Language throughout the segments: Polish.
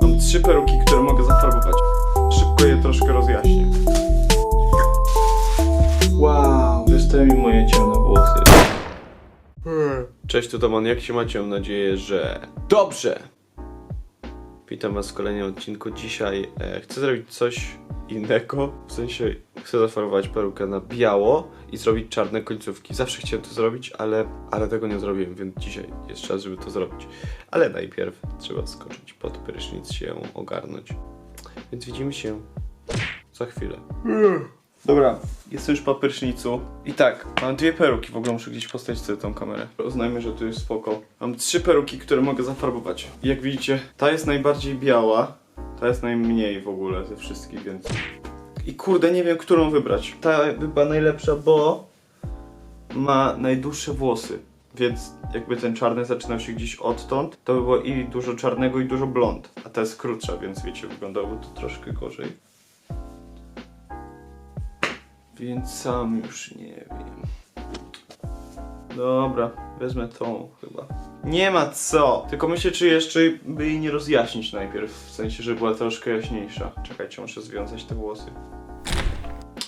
Mam trzy peruki, które mogę zafarbować. Szybko je troszkę rozjaśnię. Wow, wystały mi moje ciemne włosy. Cześć, tu Tomon, jak się macie? Mam nadzieję, że dobrze! Witam was w kolejnym odcinku. Dzisiaj e, chcę zrobić coś innego, w sensie chcę zafarbować perukę na biało i zrobić czarne końcówki. Zawsze chciałem to zrobić, ale, ale tego nie zrobiłem, więc dzisiaj jest czas, żeby to zrobić. Ale najpierw trzeba skoczyć pod prysznic, się ogarnąć. Więc widzimy się za chwilę. Dobra, jestem już po prysznicu. I tak, mam dwie peruki, w ogóle muszę gdzieś postawić sobie tą kamerę. Uznajmy, że tu jest spoko. Mam trzy peruki, które mogę zafarbować. I Jak widzicie, ta jest najbardziej biała, ta jest najmniej w ogóle ze wszystkich, więc... I kurde, nie wiem, którą wybrać. Ta chyba najlepsza, bo ma najdłuższe włosy. Więc jakby ten czarny zaczynał się gdzieś odtąd, to by było i dużo czarnego i dużo blond. A ta jest krótsza, więc wiecie, wyglądałoby to troszkę gorzej. Więc sam już nie wiem. Dobra, wezmę tą chyba. Nie ma co! Tylko myślę, czy jeszcze by jej nie rozjaśnić najpierw. W sensie, żeby była troszkę jaśniejsza. Czekajcie, muszę związać te włosy.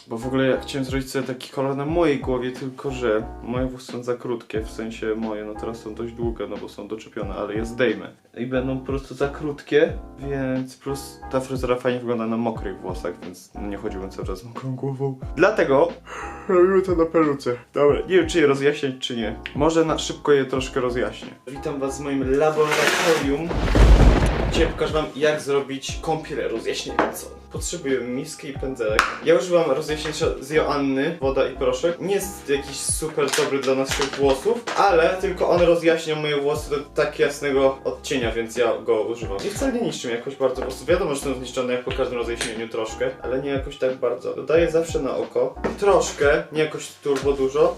Bo w ogóle ja chciałem zrobić sobie taki kolor na mojej głowie, tylko że moje włosy są za krótkie, w sensie moje, no teraz są dość długie, no bo są doczepione, ale je zdejmę. I będą po prostu za krótkie, więc plus ta fryzura fajnie wygląda na mokrych włosach, więc nie chodziłbym cały czas mokrą głową. Dlatego robimy to na peruce. Dobra, nie wiem czy je rozjaśniać, czy nie. Może na szybko je troszkę rozjaśnię. Witam was w moim laboratorium. Dzisiaj pokażę wam jak zrobić kąpiel rozjaśniającą. Potrzebuję miski i pędzelek. Ja używam rozjaśniacza z Joanny, woda i proszek. Nie jest jakiś super dobry dla naszych włosów, ale tylko on rozjaśnia moje włosy do tak jasnego odcienia, więc ja go używam. I wcale nie niszczym jakoś bardzo włosów. Wiadomo, że są zniszczone jak po każdym rozjaśnieniu troszkę, ale nie jakoś tak bardzo. Dodaję zawsze na oko. Troszkę, nie jakoś turbo dużo.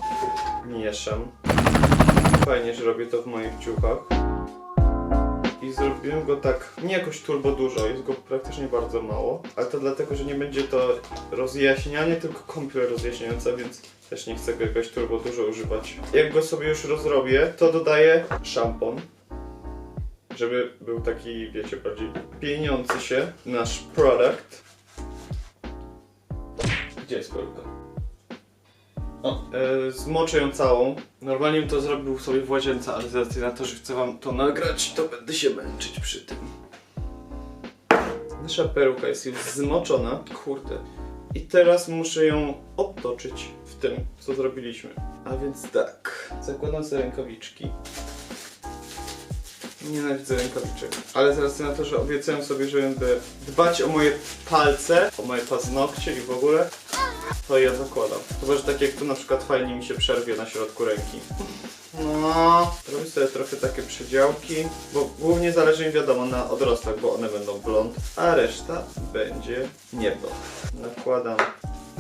Mieszam. Fajnie, że robię to w moich ciuchach. I zrobiłem go tak, nie jakoś turbo dużo, jest go praktycznie bardzo mało, ale to dlatego, że nie będzie to rozjaśnianie, tylko kąpiel rozjaśniająca, więc też nie chcę go jakoś turbo dużo używać. Jak go sobie już rozrobię, to dodaję szampon, żeby był taki, wiecie, bardziej pieniący się nasz produkt. Gdzie jest peruka? O, e, zmoczę ją całą. Normalnie bym to zrobił sobie w łazience, ale z racji na to, że chcę wam to nagrać, to będę się męczyć przy tym. Nasza peruka jest już zmoczona. Kurde. I teraz muszę ją obtoczyć w tym, co zrobiliśmy. A więc tak. Zakładam sobie rękawiczki. Nienawidzę rękawiczek. Ale z racji na to, że obiecałem sobie, że będę dbać o moje palce, o moje paznokcie i w ogóle, to ja zakładam. Chyba, że tak jak tu na przykład fajnie mi się przerwie na środku ręki. No, robię sobie trochę takie przedziałki, bo głównie zależy mi wiadomo na odrostach, bo one będą blond, a reszta będzie niebo. Nakładam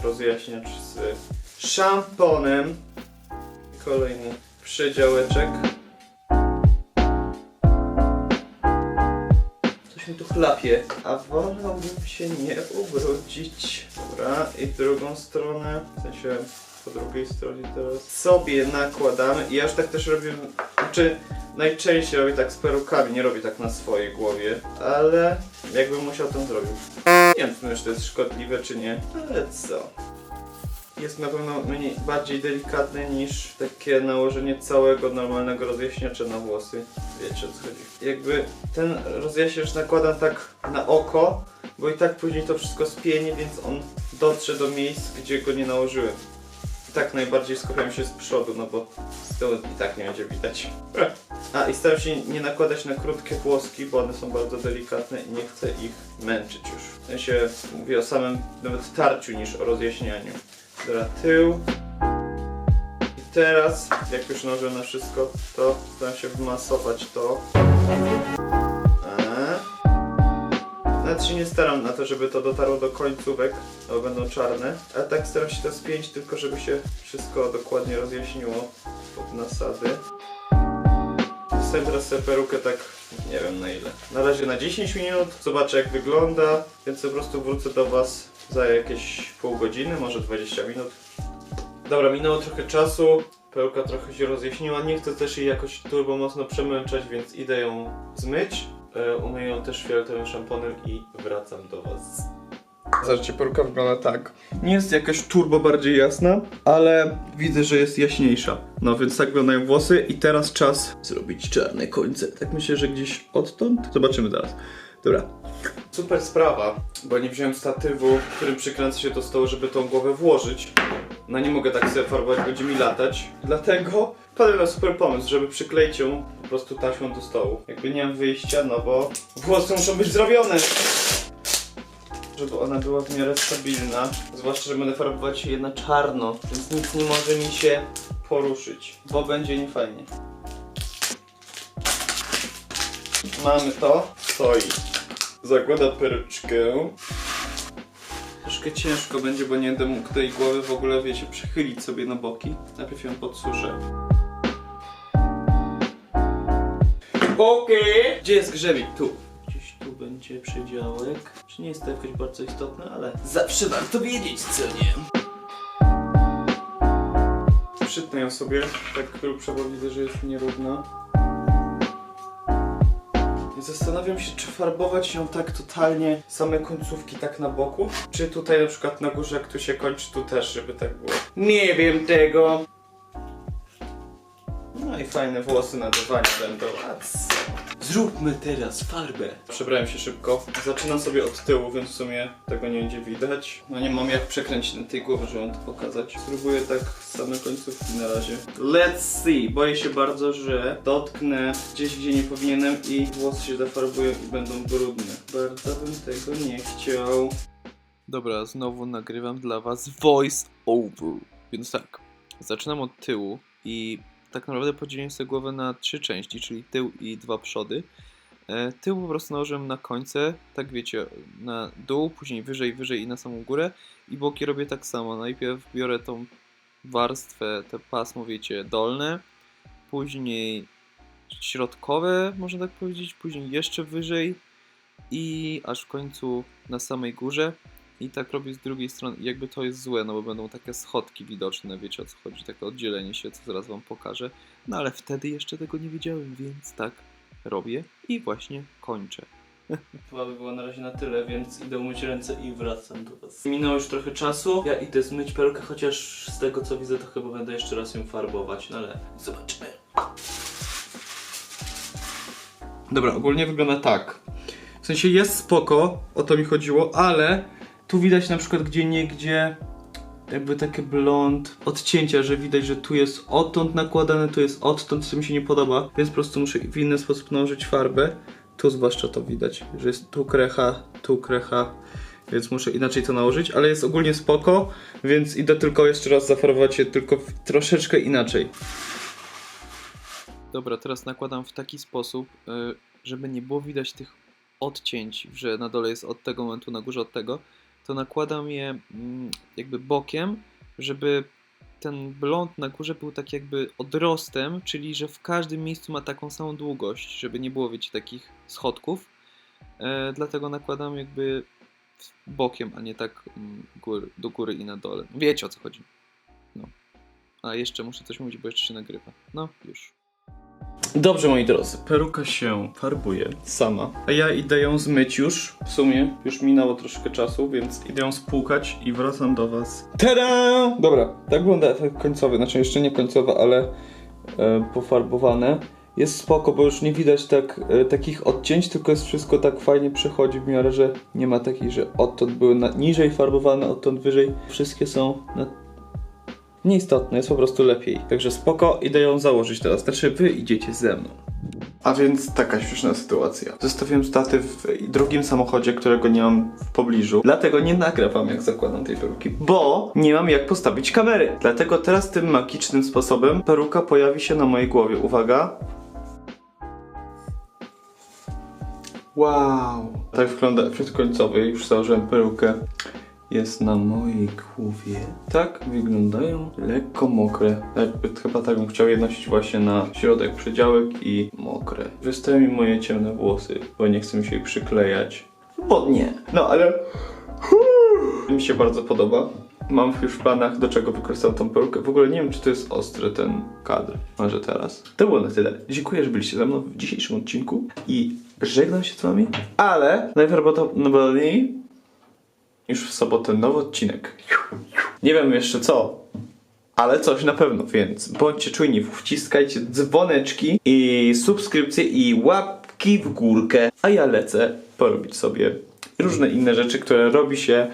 rozjaśniacz z szamponem. Kolejny przedziałeczek. Mi tu chlapie, a wolałbym się nie ubrudzić. Dobra, i drugą stronę, w sensie po drugiej stronie teraz sobie nakładamy i ja już tak też robię, znaczy najczęściej robię tak z perukami, nie robię tak na swojej głowie, ale jakbym musiał to zrobić. Nie wiem, czy to jest szkodliwe czy nie, ale co. Jest na pewno mniej, bardziej delikatny niż takie nałożenie całego normalnego rozjaśniacza na włosy. Wiecie o co chodzi. Jakby ten rozjaśniacz nakładam tak na oko, bo i tak później to wszystko spienie, więc on dotrze do miejsc, gdzie go nie nałożyłem. I tak najbardziej skupiam się z przodu, no bo z tyłu i tak nie będzie widać. A i staram się nie nakładać na krótkie włoski, bo one są bardzo delikatne i nie chcę ich męczyć już. Mówię o samym nawet tarciu niż o rozjaśnianiu. Dobra, tył. Teraz, jak już nałożyłem na wszystko, to staram się wmasować to. Eee. Nawet się nie staram na to, żeby to dotarło do końcówek, bo będą czarne, ale tak staram się to spięć, tylko żeby się wszystko dokładnie rozjaśniło pod nasady. Wstawię teraz sobie perukę tak, nie wiem na ile. Na razie na 10 minut, zobaczę jak wygląda, więc po prostu wrócę do Was za jakieś pół godziny, może 20 minut. Dobra, minęło trochę czasu, peruka trochę się rozjaśniła, nie chcę też jej jakoś turbo mocno przemęczać, więc idę ją zmyć. e, umyję ją też fioletowym szamponem i wracam do was. Zobaczcie, peruka wygląda tak. Nie jest jakaś turbo bardziej jasna, ale widzę, że jest jaśniejsza. No więc tak wyglądają włosy i teraz czas zrobić czarne końce. Tak myślę, że gdzieś odtąd. Zobaczymy zaraz. Dobra. Super sprawa, bo nie wziąłem statywu, którym przykręcę się do stołu, żeby tą głowę włożyć. No nie mogę tak sobie farbować, będzie mi latać. Dlatego padłem na super pomysł, żeby przykleić ją po prostu taśmą do stołu. Jakby nie mam wyjścia, no bo włosy muszą być zrobione. Żeby ona była w miarę stabilna. Zwłaszcza, że będę farbować je na czarno, więc nic nie może mi się poruszyć, bo będzie niefajnie. Mamy to. Stoi. Zakłada peryczkę. Troszkę ciężko będzie, bo nie będę mógł tej głowy w ogóle, wiecie, przechylić sobie na boki. Najpierw ją podsuszę. Okej. Gdzie jest grzebik? Tu. Gdzieś tu będzie przedziałek. Czy nie jest to jakoś bardzo istotne, ale zawsze warto wiedzieć, co nie. Przytnę ją sobie, tak bo widzę, że jest nierówna. I Zastanawiam się, czy farbować ją tak totalnie, same końcówki tak na boku, czy tutaj na przykład na górze, jak tu się kończy, tu też, żeby tak było. Nie wiem tego. No i fajne włosy na dywanie będą, a? Zróbmy teraz farbę. Przebrałem się szybko. Zaczynam sobie od tyłu, więc w sumie tego nie będzie widać. No nie mam jak przekręcić na tej głowy, żeby wam to pokazać. Spróbuję tak same końcówki na razie. Let's see. Boję się bardzo, że dotknę gdzieś, gdzie nie powinienem i włosy się zafarbują i będą brudne. Bardzo bym tego nie chciał. Dobra, znowu nagrywam dla was voice over. Więc tak, zaczynam od tyłu i tak naprawdę podzieliłem sobie głowę na trzy części, czyli tył i dwa przody. E, Tył po prostu nałożyłem na końce, tak wiecie, na dół, później wyżej, wyżej i na samą górę. I boki robię tak samo. Najpierw biorę tą warstwę, te pasmo, wiecie, dolne, później środkowe, można tak powiedzieć, później jeszcze wyżej i aż w końcu na samej górze. I tak robię z drugiej strony. Jakby to jest złe, no bo będą takie schodki widoczne, wiecie o co chodzi, takie oddzielenie się, co zaraz wam pokażę. No ale wtedy jeszcze tego nie wiedziałem, więc tak robię i właśnie kończę. Chyba by było na razie na tyle, więc idę umyć ręce i wracam do was. Minęło już trochę czasu. Ja idę zmyć perukę, chociaż z tego co widzę, to chyba będę jeszcze raz ją farbować, no ale zobaczymy. Dobra, ogólnie wygląda tak. W sensie jest spoko, o to mi chodziło, ale tu widać na przykład gdzie niegdzie jakby takie blond odcięcia, że widać, że tu jest odtąd nakładane, tu jest odtąd, co mi się nie podoba, więc po prostu muszę w inny sposób nałożyć farbę. Tu zwłaszcza to widać, że jest tu krecha, tu krecha, więc muszę inaczej to nałożyć, ale jest ogólnie spoko, więc idę tylko jeszcze raz zafarbować je tylko troszeczkę inaczej. Dobra, teraz nakładam w taki sposób, y, żeby nie było widać tych odcięć, że na dole jest od tego momentu, na górze od tego, to nakładam je mm, jakby bokiem, żeby ten blond na górze był tak jakby odrostem, czyli że w każdym miejscu ma taką samą długość, żeby nie było, wiecie, takich schodków. E, dlatego nakładam jakby bokiem, a nie tak mm, góry, do góry i na dole. Wiecie o co chodzi. No. A jeszcze muszę coś mówić, bo jeszcze się nagrywa. No, już. Dobrze, moi drodzy, peruka się farbuje sama, a ja idę ją zmyć już. W sumie już minęło troszkę czasu, więc idę ją spłukać i wracam do was. Tada! Dobra, tak wygląda efekt końcowy, znaczy jeszcze nie końcowy, ale e, pofarbowane. Jest spoko, bo już nie widać tak, e, takich odcięć, tylko jest wszystko tak fajnie przechodzi w miarę, że nie ma takich, że odtąd były na, niżej farbowane, odtąd wyżej. Wszystkie są na Nieistotne, jest po prostu lepiej. Także spoko, idę ją założyć teraz. Znaczy, wy idziecie ze mną. A więc taka śmieszna sytuacja. Zostawiłem statyw w drugim samochodzie, którego nie mam w pobliżu. Dlatego nie nagrywam, jak zakładam tej peruki. Bo nie mam jak postawić kamery. Dlatego teraz tym magicznym sposobem peruka pojawi się na mojej głowie. Uwaga. Wow. Tak wygląda efekt końcowy. Już założyłem perukę jest na mojej głowie. Tak wyglądają lekko mokre. Jakby chyba tak bym chciał je nosić właśnie na środek przedziałek i mokre. Wystają mi moje ciemne włosy, bo nie chcę mi się ich przyklejać. Bo nie. No ale... Mi się bardzo podoba. Mam już w planach, do czego wykorzystam tą perukę. W ogóle nie wiem, czy to jest ostry ten kadr. Może teraz. To było na tyle. Dziękuję, że byliście ze mną w dzisiejszym odcinku i żegnam się z wami, ale najprawdopodobniej już w sobotę nowy odcinek. Nie wiem jeszcze co, ale coś na pewno, więc bądźcie czujni, wciskajcie dzwoneczki i subskrypcje i łapki w górkę, a ja lecę porobić sobie różne inne rzeczy, które robi się